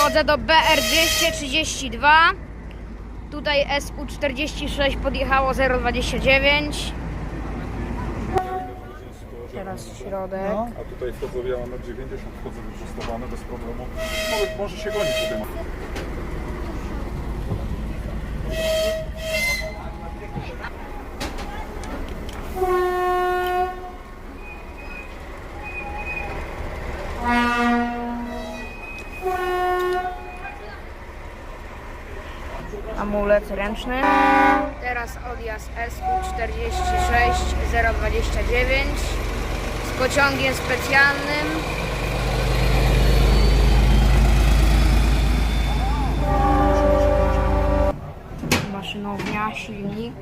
Wchodzę do BR 232. Tutaj SU46 podjechało 029. Teraz środek. No. A tutaj wchodzą, ja mam na 90, wchodzę wyprostowane bez problemu. Może, może się gonić tutaj. amulet ręczny. Teraz odjazd SU46029 z pociągiem specjalnym. Maszynownia, silnik.